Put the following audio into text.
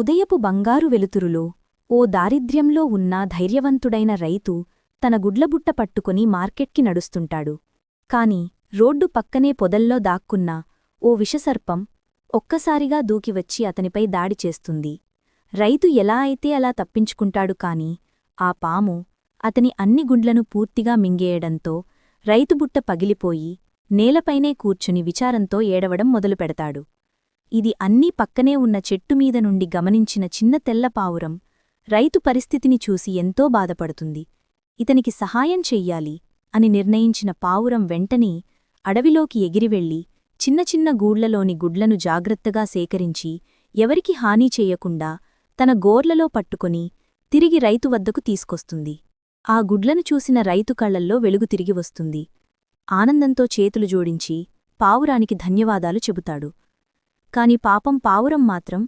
ఉదయపు బంగారు వెలుతురులో ఓ దారిద్ర్యంలో ఉన్న ధైర్యవంతుడైన రైతు తన గుడ్లబుట్ట పట్టుకుని మార్కెట్కి నడుస్తుంటాడు. కాని రోడ్డు పక్కనే పొదల్లో దాక్కున్న ఓ విషసర్పం ఒక్కసారిగా దూకివచ్చి అతనిపై దాడి చేస్తుంది. రైతు ఎలా అయితే అలా తప్పించుకుంటాడు కాని ఆ పాము అతని అన్ని గుండ్లను పూర్తిగా మింగేయడంతో రైతుబుట్ట పగిలిపోయి నేలపైనే కూర్చుని విచారంతో ఏడవడం మొదలుపెడతాడు. ఇది అన్నీ పక్కనే ఉన్న చెట్టుమీద నుండి గమనించిన చిన్న తెల్లపావురం రైతు పరిస్థితిని చూసి ఎంతో బాధపడుతుంది. ఇతనికి సహాయం చెయ్యాలి అని నిర్ణయించిన పావురం వెంటనే అడవిలోకి ఎగిరివెళ్ళి చిన్న చిన్న గూళ్ళలోని గుడ్లను జాగ్రత్తగా సేకరించి ఎవరికి హాని చేయకుండా తన గోర్లలో పట్టుకొని తిరిగి రైతు వద్దకు తీసుకొస్తుంది. ఆ గుడ్లను చూసిన రైతు కళ్ళల్లో వెలుగు తిరిగి వస్తుంది. ఆనందంతో చేతులు జోడించి పావురానికి ధన్యవాదాలు చెబుతాడు. కాని పాపం పావురం మాత్రం